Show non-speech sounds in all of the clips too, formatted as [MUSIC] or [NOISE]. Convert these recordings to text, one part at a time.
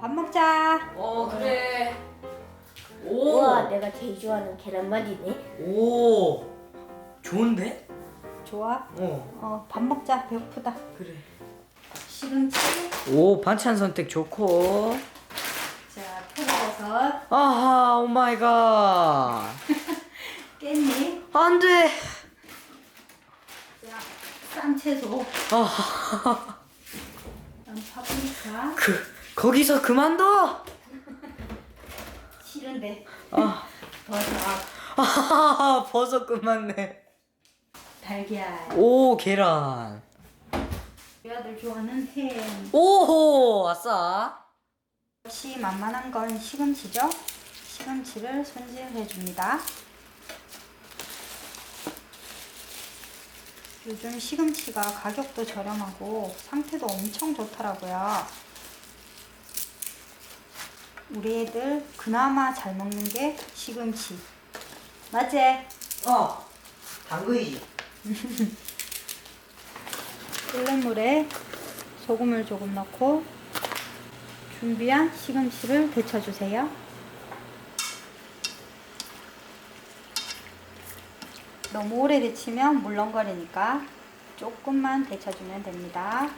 밥 먹자. 어 그래. 오. 우와 내가 제일 좋아하는 계란말이네 오. 좋은데? 좋아. 어. 어, 밥 먹자. 배고프다. 그래. 시금치. 오 반찬 선택 좋고. 자, 표고버섯. 아하 오 마이 갓. [LAUGHS] 깻잎. 안돼. 자, 쌈채소. 아. 그다음 파프리카. 그 거기서 그만둬. 싫은데. 아. 버섯. 아 버섯 끝났네. 달걀. 오 계란. 우리 아들 좋아하는 햄. 오호 아싸. 역시 만만한 건 시금치죠. 시금치를 손질해 줍니다. 요즘 시금치가 가격도 저렴하고 상태도 엄청 좋더라고요. 우리 애들 그나마 잘 먹는 게 시금치. 맞지? 어. 당근이지. [LAUGHS] 끓는 물에 소금을 조금 넣고 준비한 시금치를 데쳐주세요. 너무 오래 데치면 물렁거리니까 조금만 데쳐주면 됩니다.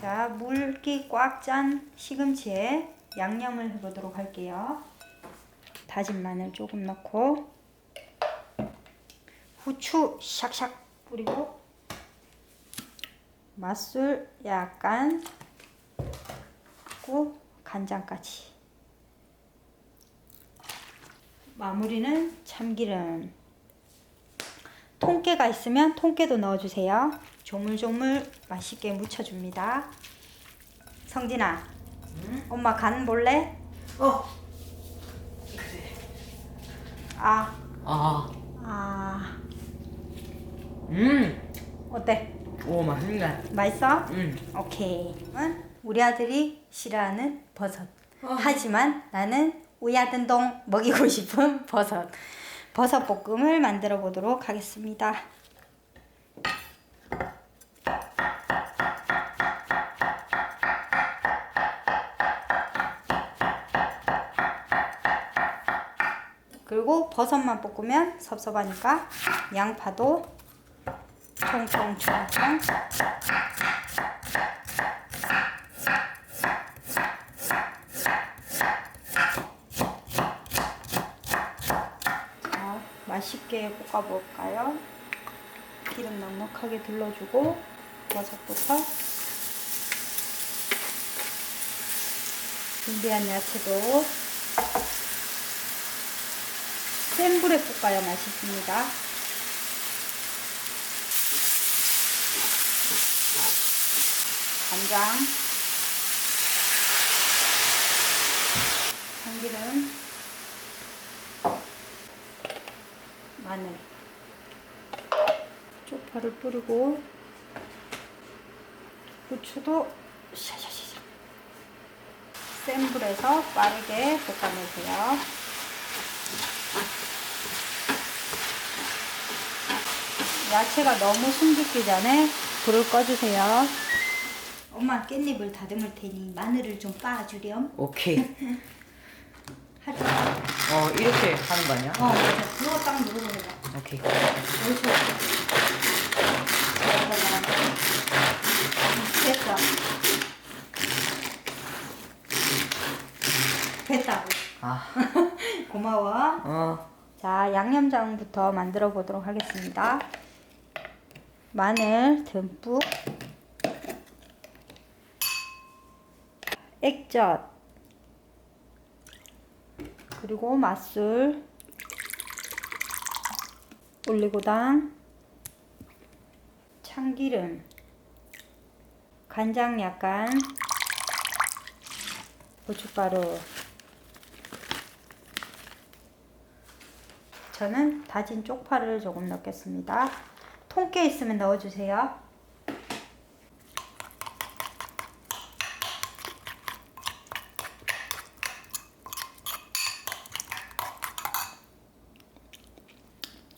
자, 물기 꽉 짠 시금치에 양념을 해보도록 할게요. 다진 마늘 조금 넣고 후추 샥샥 뿌리고 맛술 약간 하고 간장까지. 마무리는 참기름. 통깨가 있으면 통깨도 넣어주세요 조물조물 맛있게 무쳐줍니다 성진아 엄마 간 볼래? 어. 아, 아. 아 음. 어때? 오 맛있네. 맛있어? 음. 오케이. 은 우리 아들이 싫어하는 버섯. 하지만 나는 우리 아든동 먹이고 싶은 버섯. 버섯 볶음을 만들어 보도록 하겠습니다. 그리고 버섯만 볶으면 섭섭하니까 양파도 총총총총 자, 맛있게 볶아볼까요? 기름 넉넉하게 둘러주고 버섯부터 준비한 야채도 센 불에 볶아야 맛있습니다. 간장, 참기름, 마늘, 쪽파를 뿌리고 후추도 샤샤샤샤 센 불에서 빠르게 볶아내세요. 야채가 너무 숨죽기 전에 불을 꺼주세요. 엄마 깻잎을 다듬을 테니 마늘을 좀 빻아주렴. 오케이. [LAUGHS] 하자. 어 이렇게 하는 거 아니야? 어, 맞아. 그거 딱 누르면 오케이. 옳지. 됐어. 됐다고. 아. [LAUGHS] 고마워. 어. 자, 양념장부터 만들어 보도록 하겠습니다. 마늘 듬뿍, 액젓, 그리고 맛술, 올리고당, 참기름, 간장 약간, 고춧가루, 저는 다진 쪽파를 조금 넣겠습니다. 통깨 있으면 넣어주세요.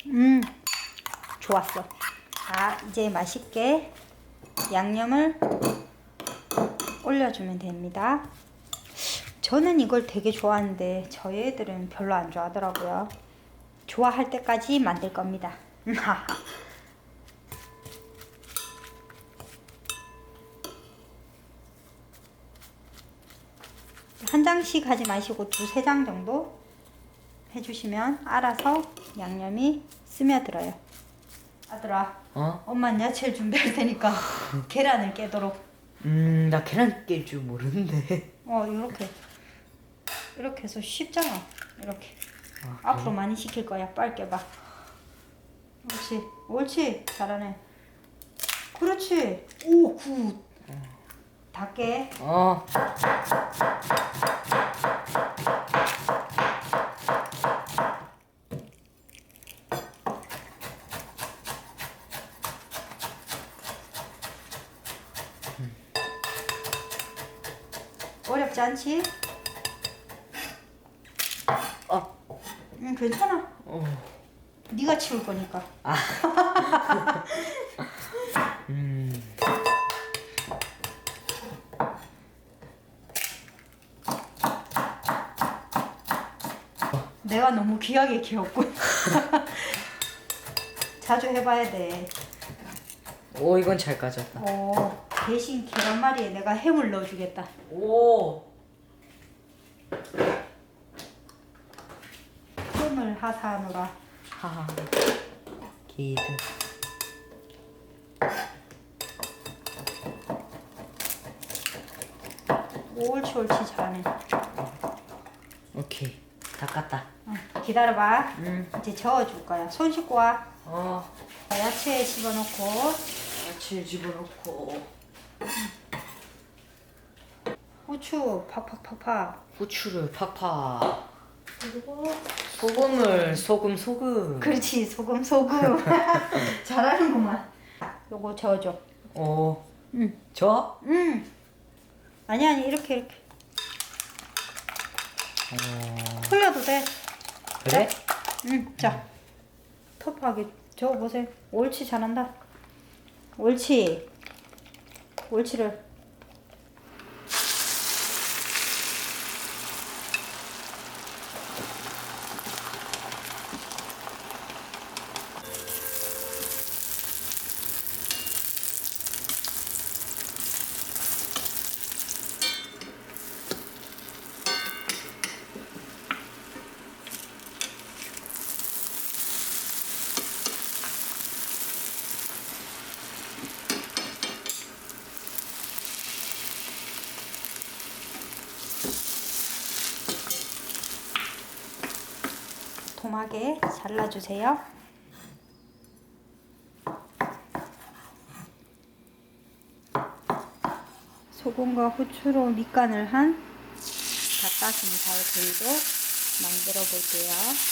음, 좋았어. 자, 이제 맛있게 양념을 올려주면 됩니다. 저는 이걸 되게 좋아하는데 저희 애들은 별로 안 좋아하더라고요. 좋아할 때까지 만들 겁니다. [LAUGHS] 한 장씩 하지 마시고 두세 장 정도 해주시면 알아서 양념이 스며들어요. 아들아, 어? 엄마는 야채를 준비할 테니까 계란을 깨도록. 음, 나 계란 깰 줄 모르는데. 어, 이렇게. 이렇게 해서 쉽잖아. 이렇게. 아, 앞으로 많이 시킬 거야. 빨리 깨봐. 옳지. 옳지. 잘하네. 그렇지. 오, 굿. 다 깨. 어. 않지? 어. 응, 괜찮아. 어. 네가 치울 거니까. [LAUGHS] 음. 내가 너무 귀하게 키웠군. [LAUGHS] 자주 해봐야 돼. 오, 이건 잘 까졌다. 어, 대신 계란말이에 내가 햄을 넣어주겠다. 오. 햄을 하사하노라. 하하. 기드. 옳지 옳지 잘하네. 오케이. 다 깠다. 응, 기다려봐. 음. 이제 저어줄 거야. 손 씻고 와. 어. 야채 집어넣고 야채 집어넣고. 후추 팍팍팍팍. 후추를 팍팍. 그리고 소금을 소금 소금. 그렇지 소금 소금. [LAUGHS] 잘하는구만. 요거 저어줘. 오. 응. 저? 응. 아니 아니 이렇게 이렇게. 어. 흘려도 돼. 그래? 응. 자. 터프하게 저어 보세요. 옳지 잘한다. 옳지. 옳지를. 도마게 잘라주세요. 소금과 후추로 밑간을 한 닭가슴살 구이도 만들어 볼게요.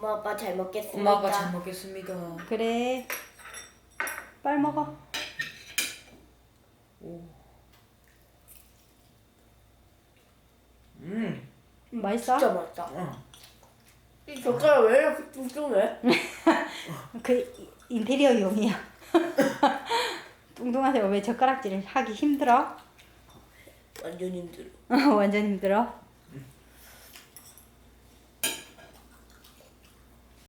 엄마 아빠 잘 먹겠습니다. 엄마 아빠 잘 먹겠습니다. 그래. 빨리 먹어. 음. 맛있어? 진짜 맛있다. 응. 이 젓가락 왜 이렇게 뚱뚱해? [LAUGHS] 그 이- 인테리어 용이야. [LAUGHS] 뚱뚱하세요. 왜 젓가락질을 하기 힘들어? 완전 힘들어. [LAUGHS] 완전 힘들어.